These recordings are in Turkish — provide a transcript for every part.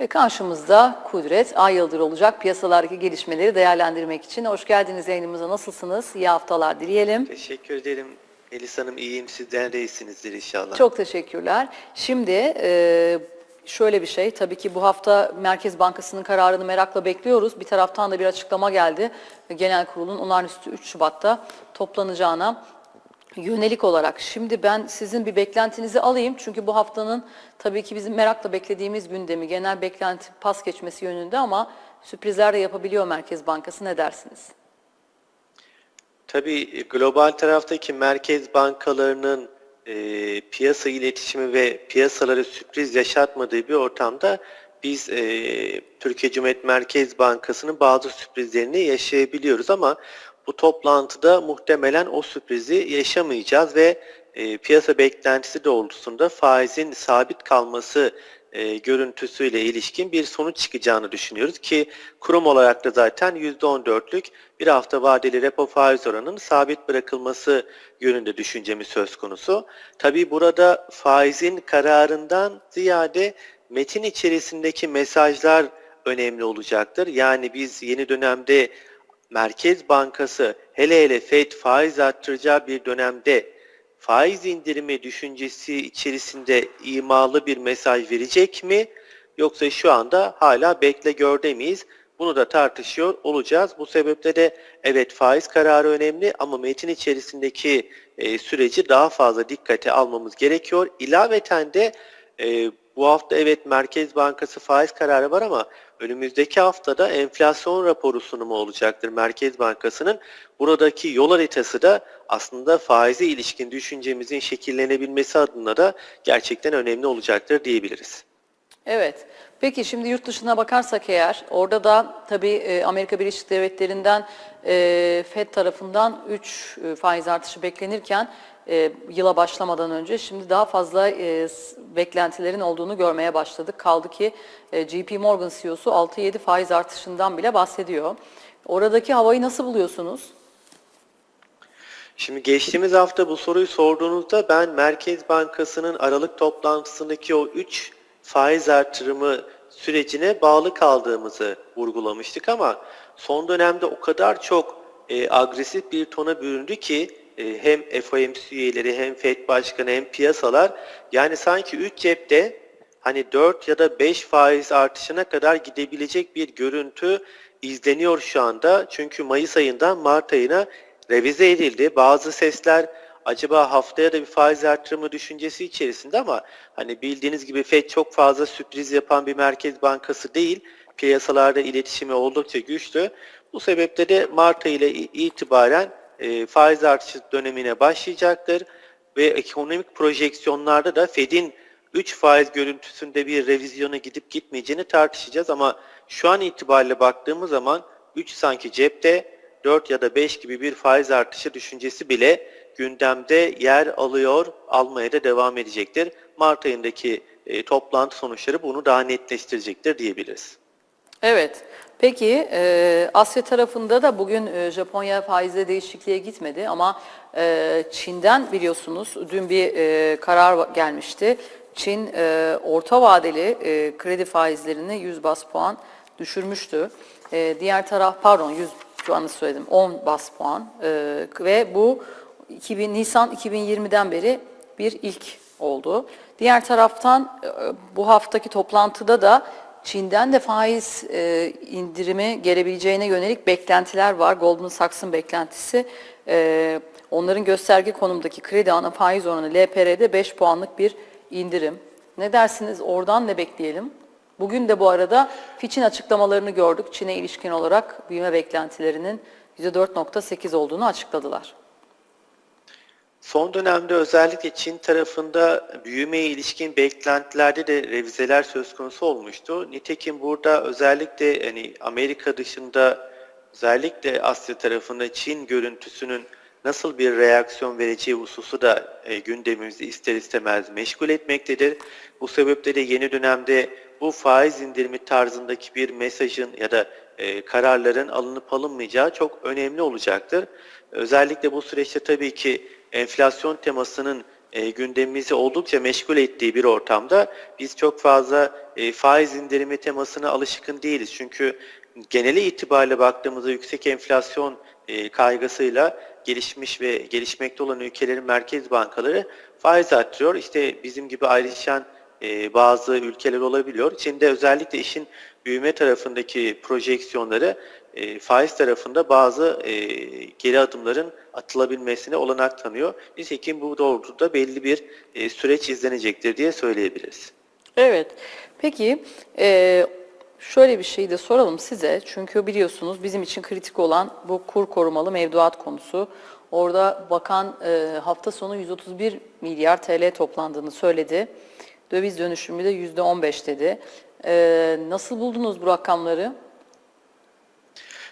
Ve karşımızda Kudret Ay Yıldır olacak piyasalardaki gelişmeleri değerlendirmek için. Hoş geldiniz yayınımıza. Nasılsınız? İyi haftalar dileyelim. Teşekkür ederim. Elis Hanım iyiyim. Sizden de iyisinizdir inşallah. Çok teşekkürler. Şimdi e, şöyle bir şey. Tabii ki bu hafta Merkez Bankası'nın kararını merakla bekliyoruz. Bir taraftan da bir açıklama geldi. Genel kurulun olağanüstü 3 Şubat'ta toplanacağına yönelik olarak. Şimdi ben sizin bir beklentinizi alayım. Çünkü bu haftanın tabii ki bizim merakla beklediğimiz gündemi, genel beklenti pas geçmesi yönünde ama sürprizler de yapabiliyor Merkez Bankası. Ne dersiniz? Tabii e, global taraftaki merkez bankalarının e, piyasa iletişimi ve piyasalara sürpriz yaşatmadığı bir ortamda biz e, Türkiye Cumhuriyet Merkez Bankası'nın bazı sürprizlerini yaşayabiliyoruz ama bu toplantıda muhtemelen o sürprizi yaşamayacağız ve e, piyasa beklentisi doğrultusunda faizin sabit kalması e, görüntüsüyle ilişkin bir sonuç çıkacağını düşünüyoruz ki kurum olarak da zaten %14'lük bir hafta vadeli repo faiz oranının sabit bırakılması yönünde düşüncemiz söz konusu. Tabii burada faizin kararından ziyade metin içerisindeki mesajlar önemli olacaktır. Yani biz yeni dönemde Merkez Bankası hele hele FED faiz arttıracağı bir dönemde faiz indirimi düşüncesi içerisinde imalı bir mesaj verecek mi? Yoksa şu anda hala bekle gör demeyiz. Bunu da tartışıyor olacağız. Bu sebeple de evet faiz kararı önemli ama metin içerisindeki e, süreci daha fazla dikkate almamız gerekiyor. İlaveten de e, bu hafta evet Merkez Bankası faiz kararı var ama önümüzdeki haftada enflasyon raporu sunumu olacaktır Merkez Bankası'nın. Buradaki yol haritası da aslında faize ilişkin düşüncemizin şekillenebilmesi adına da gerçekten önemli olacaktır diyebiliriz. Evet. Peki şimdi yurt dışına bakarsak eğer orada da tabii e, Amerika Birleşik Devletleri'nden e, FED tarafından 3 faiz artışı beklenirken e, yıla başlamadan önce şimdi daha fazla e, beklentilerin olduğunu görmeye başladık. Kaldı ki e, JP Morgan CEO'su 6-7 faiz artışından bile bahsediyor. Oradaki havayı nasıl buluyorsunuz? Şimdi geçtiğimiz hafta bu soruyu sorduğunuzda ben Merkez Bankası'nın Aralık toplantısındaki o 3 faiz artırımı sürecine bağlı kaldığımızı vurgulamıştık ama son dönemde o kadar çok e, agresif bir tona büründü ki hem FOMC üyeleri hem FED Başkanı hem piyasalar yani sanki 3 cepte hani 4 ya da 5 faiz artışına kadar gidebilecek bir görüntü izleniyor şu anda. Çünkü Mayıs ayından Mart ayına revize edildi. Bazı sesler acaba haftaya da bir faiz artırımı düşüncesi içerisinde ama hani bildiğiniz gibi FED çok fazla sürpriz yapan bir merkez bankası değil. Piyasalarda iletişimi oldukça güçlü. Bu sebeple de Mart ayı ile itibaren e, faiz artışı dönemine başlayacaktır ve ekonomik projeksiyonlarda da Fed'in 3 faiz görüntüsünde bir revizyona gidip gitmeyeceğini tartışacağız ama şu an itibariyle baktığımız zaman 3 sanki cepte 4 ya da 5 gibi bir faiz artışı düşüncesi bile gündemde yer alıyor, almaya da devam edecektir. Mart ayındaki e, toplantı sonuçları bunu daha netleştirecektir diyebiliriz. Evet. Peki e, Asya tarafında da bugün e, Japonya faizde değişikliğe gitmedi ama e, Çin'den biliyorsunuz dün bir e, karar gelmişti. Çin e, orta vadeli e, kredi faizlerini 100 bas puan düşürmüştü. E, diğer taraf pardon 100 şu anda söyledim 10 bas puan e, ve bu 2000, Nisan 2020'den beri bir ilk oldu. Diğer taraftan e, bu haftaki toplantıda da Çin'den de faiz e, indirimi gelebileceğine yönelik beklentiler var. Goldman Sachs'ın beklentisi e, onların gösterge konumdaki kredi ana faiz oranı LPR'de 5 puanlık bir indirim. Ne dersiniz oradan ne bekleyelim? Bugün de bu arada Fitch'in açıklamalarını gördük. Çin'e ilişkin olarak büyüme beklentilerinin %4.8 olduğunu açıkladılar. Son dönemde özellikle Çin tarafında büyümeye ilişkin beklentilerde de revizeler söz konusu olmuştu. Nitekim burada özellikle hani Amerika dışında özellikle Asya tarafında Çin görüntüsünün nasıl bir reaksiyon vereceği hususu da e, gündemimizi ister istemez meşgul etmektedir. Bu sebeple de yeni dönemde bu faiz indirimi tarzındaki bir mesajın ya da e, kararların alınıp alınmayacağı çok önemli olacaktır. Özellikle bu süreçte tabii ki enflasyon temasının e, gündemimizi oldukça meşgul ettiği bir ortamda biz çok fazla e, faiz indirimi temasına alışkın değiliz. Çünkü geneli itibariyle baktığımızda yüksek enflasyon e, kaygısıyla gelişmiş ve gelişmekte olan ülkelerin merkez bankaları faiz arttırıyor. İşte bizim gibi ayrışan e, bazı ülkeler olabiliyor. Çin'de özellikle işin büyüme tarafındaki projeksiyonları e, faiz tarafında bazı e, geri adımların atılabilmesine olanak tanıyor. Nitekim bu doğrultuda belli bir e, süreç izlenecektir diye söyleyebiliriz. Evet. Peki e, şöyle bir şey de soralım size. Çünkü biliyorsunuz bizim için kritik olan bu kur korumalı mevduat konusu. Orada bakan e, hafta sonu 131 milyar TL toplandığını söyledi. Döviz dönüşümü de %15 dedi. E, nasıl buldunuz bu rakamları?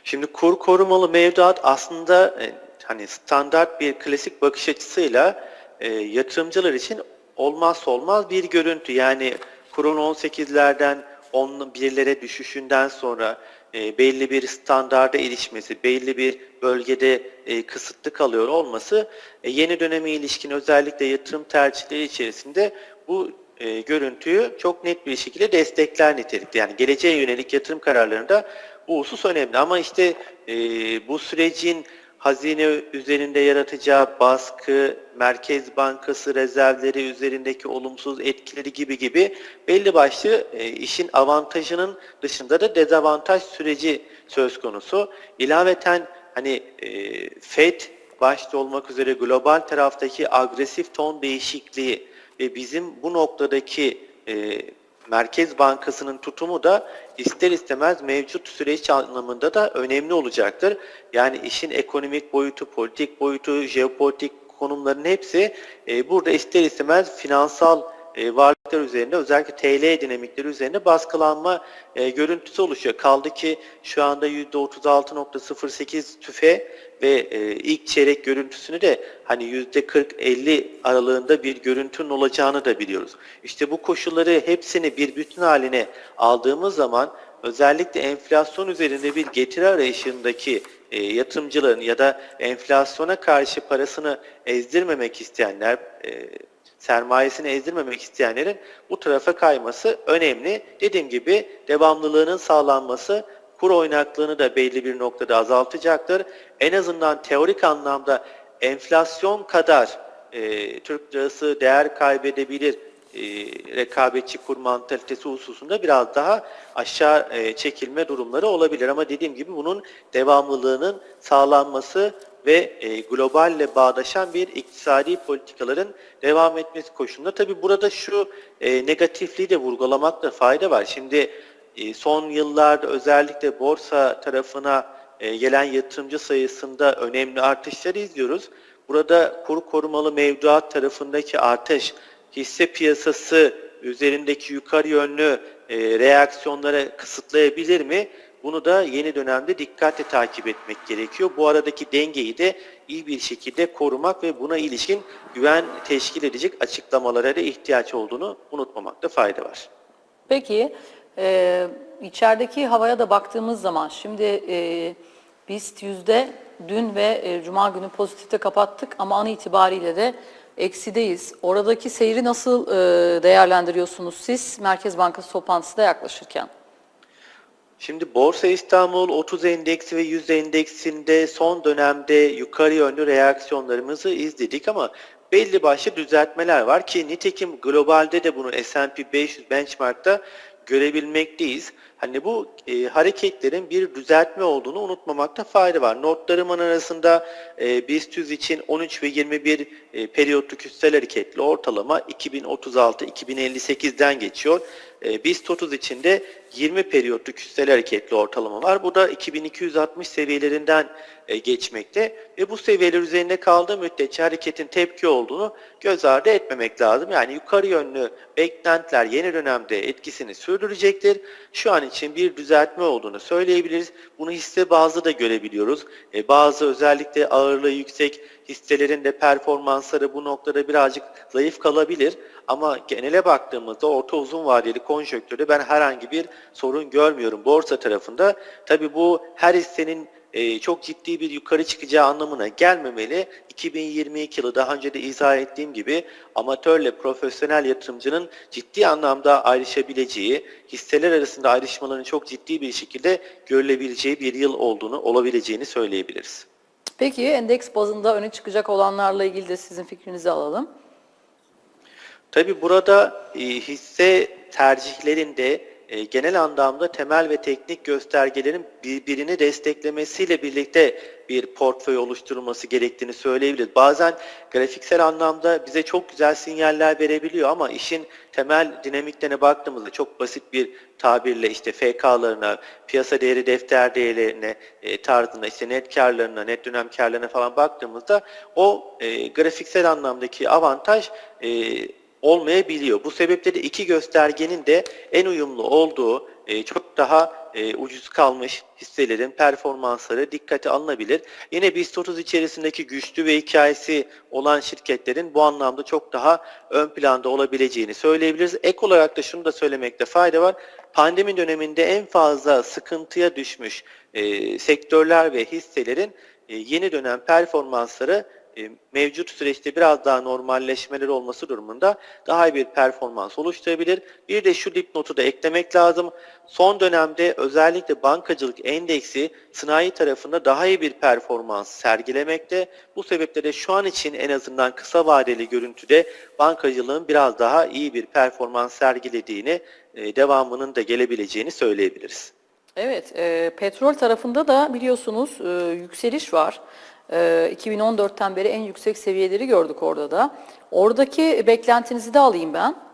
Şimdi kur korumalı mevduat aslında e, hani standart bir klasik bakış açısıyla e, yatırımcılar için olmazsa olmaz bir görüntü. Yani kurun 18'lerden 11'lere düşüşünden sonra e, belli bir standarda erişmesi, belli bir bölgede e, kısıtlı kalıyor olması e, yeni döneme ilişkin özellikle yatırım tercihleri içerisinde bu e, görüntüyü çok net bir şekilde destekler nitelikte. Yani geleceğe yönelik yatırım kararlarında bu husus önemli. Ama işte e, bu sürecin hazine üzerinde yaratacağı baskı, Merkez Bankası rezervleri üzerindeki olumsuz etkileri gibi gibi belli başlı e, işin avantajının dışında da dezavantaj süreci söz konusu. İlaveten hani e, FED başta olmak üzere global taraftaki agresif ton değişikliği ve bizim bu noktadaki e, Merkez Bankası'nın tutumu da ister istemez mevcut süreç anlamında da önemli olacaktır. Yani işin ekonomik boyutu, politik boyutu, jeopolitik konumların hepsi e, burada ister istemez finansal e, varlıklar üzerinde özellikle TL dinamikleri üzerine baskılanma e, görüntüsü oluşuyor. Kaldı ki şu anda %36.08 tüfe ve e, ilk çeyrek görüntüsünü de hani %40-50 aralığında bir görüntünün olacağını da biliyoruz. İşte bu koşulları hepsini bir bütün haline aldığımız zaman özellikle enflasyon üzerinde bir getiri arayışındaki e, yatırımcıların ya da enflasyona karşı parasını ezdirmemek isteyenler, e, sermayesini ezdirmemek isteyenlerin bu tarafa kayması önemli. Dediğim gibi devamlılığının sağlanması kur oynaklığını da belli bir noktada azaltacaktır. En azından teorik anlamda enflasyon kadar e, Türk lirası değer kaybedebilir e, rekabetçi kur mantalitesi hususunda biraz daha aşağı e, çekilme durumları olabilir. Ama dediğim gibi bunun devamlılığının sağlanması ve e, globalle bağdaşan bir iktisadi politikaların devam etmesi koşulunda. Tabi burada şu e, negatifliği de vurgulamakta fayda var. Şimdi e, son yıllarda özellikle borsa tarafına e, gelen yatırımcı sayısında önemli artışları izliyoruz. Burada kur korumalı mevduat tarafındaki artış hisse piyasası üzerindeki yukarı yönlü e, reaksiyonlara kısıtlayabilir mi? Bunu da yeni dönemde dikkatle takip etmek gerekiyor. Bu aradaki dengeyi de iyi bir şekilde korumak ve buna ilişkin güven teşkil edecek açıklamalara da ihtiyaç olduğunu unutmamakta fayda var. Peki e, içerideki havaya da baktığımız zaman şimdi e, BIST yüzde dün ve e, Cuma günü pozitifte kapattık ama an itibariyle de eksideyiz. Oradaki seyri nasıl e, değerlendiriyorsunuz siz Merkez Bankası toplantısı da yaklaşırken? Şimdi Borsa İstanbul 30 endeksi ve 100 endeksinde son dönemde yukarı yönlü reaksiyonlarımızı izledik ama belli başlı düzeltmeler var ki nitekim globalde de bunu S&P 500 benchmark'ta görebilmekteyiz. Hani bu e, hareketlerin bir düzeltme olduğunu unutmamakta fayda var. Notlarımın arasında e, BIST 100 için 13 ve 21 e, periyotluk üstel hareketli ortalama 2036-2058'den geçiyor. E, BIST 30 için de 20 periyotluk üstel hareketli ortalama var. Bu da 2260 seviyelerinden e, geçmekte ve bu seviyeler üzerinde kaldığı müddetçe hareketin tepki olduğunu göz ardı etmemek lazım. Yani yukarı yönlü beklentiler yeni dönemde etkisini sürdürecektir. Şu an için bir düzeltme olduğunu söyleyebiliriz. Bunu hisse bazlı da görebiliyoruz. E, bazı özellikle ağırlığı yüksek hisselerin de performansları bu noktada birazcık zayıf kalabilir. Ama genele baktığımızda orta uzun vadeli konjonktürde ben herhangi bir sorun görmüyorum borsa tarafında. Tabii bu her hissenin e, çok ciddi bir yukarı çıkacağı anlamına gelmemeli. 2022 yılı daha önce de izah ettiğim gibi amatörle profesyonel yatırımcının ciddi anlamda ayrışabileceği, hisseler arasında ayrışmaların çok ciddi bir şekilde görülebileceği bir yıl olduğunu, olabileceğini söyleyebiliriz. Peki endeks bazında öne çıkacak olanlarla ilgili de sizin fikrinizi alalım. Tabii burada e, hisse tercihlerinde e, genel anlamda temel ve teknik göstergelerin birbirini desteklemesiyle birlikte bir portföy oluşturulması gerektiğini söyleyebiliriz. Bazen grafiksel anlamda bize çok güzel sinyaller verebiliyor ama işin temel dinamiklerine baktığımızda çok basit bir tabirle işte FK'larına, piyasa değeri defter değerlerine e, tarzında işte net karlarına, net dönem karlarına falan baktığımızda o e, grafiksel anlamdaki avantaj e, olmayabiliyor. Bu sebeple de iki göstergenin de en uyumlu olduğu e, çok daha e, ucuz kalmış hisselerin performansları dikkate alınabilir. Yine BIST 30 içerisindeki güçlü ve hikayesi olan şirketlerin bu anlamda çok daha ön planda olabileceğini söyleyebiliriz. Ek olarak da şunu da söylemekte fayda var. Pandemi döneminde en fazla sıkıntıya düşmüş e, sektörler ve hisselerin yeni dönem performansları mevcut süreçte biraz daha normalleşmeleri olması durumunda daha iyi bir performans oluşturabilir. Bir de şu dipnotu da eklemek lazım. Son dönemde özellikle bankacılık endeksi sanayi tarafında daha iyi bir performans sergilemekte. Bu sebeple de şu an için en azından kısa vadeli görüntüde bankacılığın biraz daha iyi bir performans sergilediğini, e, devamının da gelebileceğini söyleyebiliriz. Evet, e, petrol tarafında da biliyorsunuz e, yükseliş var. E, 2014'ten beri en yüksek seviyeleri gördük orada da. Oradaki beklentinizi de alayım ben.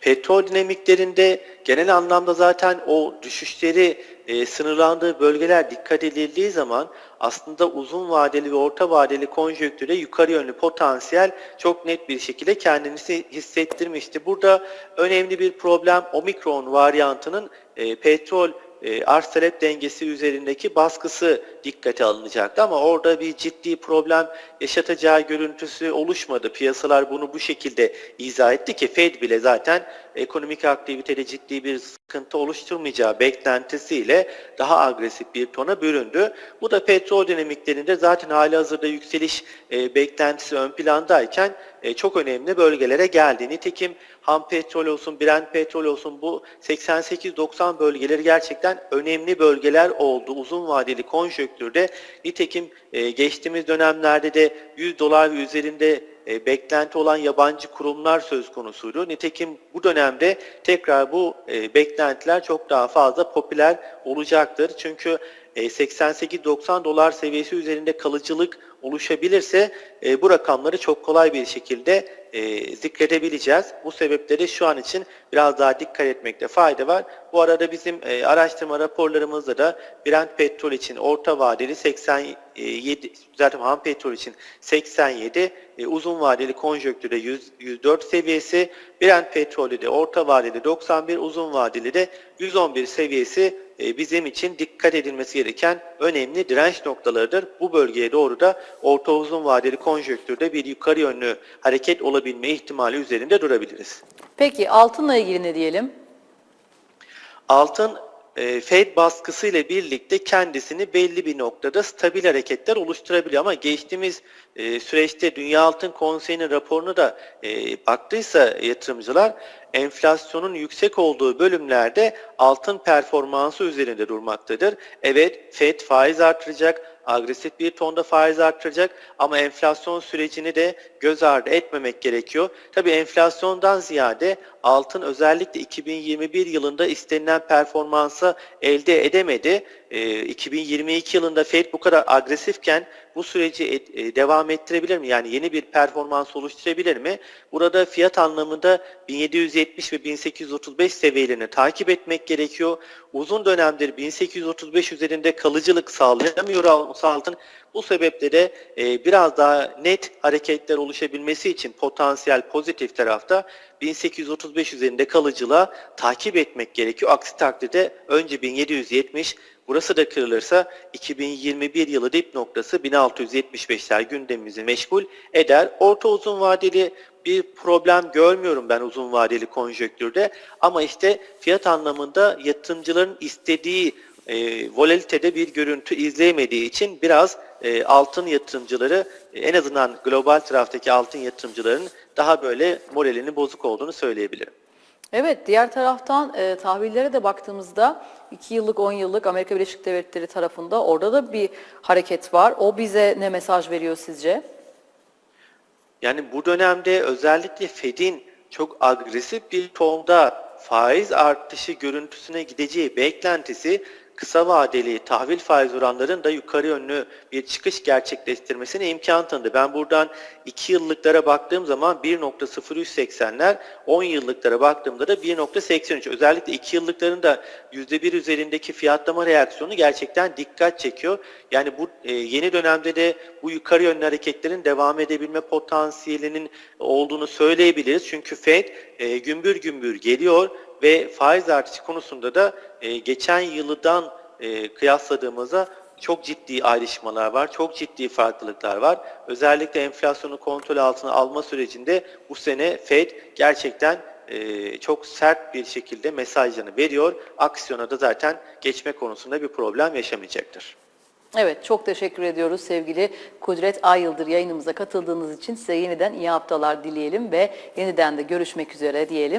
Petrol dinamiklerinde genel anlamda zaten o düşüşleri e, sınırlandığı bölgeler dikkat edildiği zaman aslında uzun vadeli ve orta vadeli konjonktüre yukarı yönlü potansiyel çok net bir şekilde kendini hissettirmişti. Burada önemli bir problem omikron varyantının e, petrol e, arz talep dengesi üzerindeki baskısı dikkate alınacaktı ama orada bir ciddi problem yaşatacağı görüntüsü oluşmadı. Piyasalar bunu bu şekilde izah etti ki Fed bile zaten ekonomik aktivitede ciddi bir sıkıntı oluşturmayacağı beklentisiyle daha agresif bir tona büründü. Bu da petrol dinamiklerinde zaten hali hazırda yükseliş e, beklentisi ön plandayken e, çok önemli bölgelere geldi. Nitekim ham petrol olsun, Brent petrol olsun bu 88-90 bölgeleri gerçekten önemli bölgeler oldu. Uzun vadeli konjonktürde nitekim e, geçtiğimiz dönemlerde de 100 dolar üzerinde e, beklenti olan yabancı kurumlar söz konusuydu. Nitekim bu dönemde tekrar bu beklentiler çok daha fazla popüler olacaktır. Çünkü 88-90 dolar seviyesi üzerinde kalıcılık oluşabilirse e, bu rakamları çok kolay bir şekilde e, zikredebileceğiz. Bu sebepleri şu an için biraz daha dikkat etmekte fayda var. Bu arada bizim e, araştırma raporlarımızda da Brent petrol için orta vadeli 87, zaten ham petrol için 87, e, uzun vadeli konjonktürde 100, 104 seviyesi, Brent petrolü de orta vadeli 91, uzun vadeli de 111 seviyesi e, bizim için dikkat edilmesi gereken önemli direnç noktalarıdır. Bu bölgeye doğru da orta uzun vadeli konjonktürde bir yukarı yönlü hareket olabilme ihtimali üzerinde durabiliriz. Peki altınla ilgili ne diyelim? Altın e, Fed baskısı ile birlikte kendisini belli bir noktada stabil hareketler oluşturabiliyor ama geçtiğimiz e, süreçte Dünya Altın Konseyi'nin raporunu da e, baktıysa yatırımcılar enflasyonun yüksek olduğu bölümlerde altın performansı üzerinde durmaktadır. Evet Fed faiz artıracak, agresif bir tonda faiz artıracak ama enflasyon sürecini de göz ardı etmemek gerekiyor. Tabii enflasyondan ziyade altın özellikle 2021 yılında istenilen performansı elde edemedi. E, 2022 yılında Fed bu kadar agresifken bu süreci e, devam ettirebilir mi? Yani yeni bir performans oluşturabilir mi? Burada fiyat anlamında 1770 ve 1835 seviyelerini takip etmek gerekiyor. Uzun dönemdir 1835 üzerinde kalıcılık sağlayamıyor altın. Bu sebeple de e, biraz daha net hareketler oluşabilmesi için potansiyel pozitif tarafta 1835 üzerinde kalıcılığa takip etmek gerekiyor. Aksi takdirde önce 1770 burası da kırılırsa 2021 yılı dip noktası 1675'ler gündemimizi meşgul eder. Orta uzun vadeli bir problem görmüyorum ben uzun vadeli konjonktürde ama işte fiyat anlamında yatırımcıların istediği e, volatilitede bir görüntü izleyemediği için biraz e, altın yatırımcıları e, en azından global taraftaki altın yatırımcıların daha böyle moralinin bozuk olduğunu söyleyebilirim. Evet, diğer taraftan e, tahvillere de baktığımızda 2 yıllık, 10 yıllık Amerika Birleşik Devletleri tarafında orada da bir hareket var. O bize ne mesaj veriyor sizce? Yani bu dönemde özellikle Fed'in çok agresif bir tonda faiz artışı görüntüsüne gideceği beklentisi kısa vadeli tahvil faiz oranlarının da yukarı yönlü bir çıkış gerçekleştirmesine imkan tanıdı. Ben buradan 2 yıllıklara baktığım zaman 1.0380'ler, 10 yıllıklara baktığımda da 1.83. Özellikle 2 yıllıkların da %1 üzerindeki fiyatlama reaksiyonu gerçekten dikkat çekiyor. Yani bu e, yeni dönemde de bu yukarı yönlü hareketlerin devam edebilme potansiyelinin olduğunu söyleyebiliriz. Çünkü Fed e, gümbür gümbür geliyor ve faiz artışı konusunda da e, geçen yıldan e, kıyasladığımızda çok ciddi ayrışmalar var, çok ciddi farklılıklar var. Özellikle enflasyonu kontrol altına alma sürecinde bu sene Fed gerçekten e, çok sert bir şekilde mesajlarını veriyor. Aksiyona da zaten geçme konusunda bir problem yaşamayacaktır. Evet, çok teşekkür ediyoruz sevgili Kudret Ayıldır yayınımıza katıldığınız için size yeniden iyi haftalar dileyelim ve yeniden de görüşmek üzere diyelim.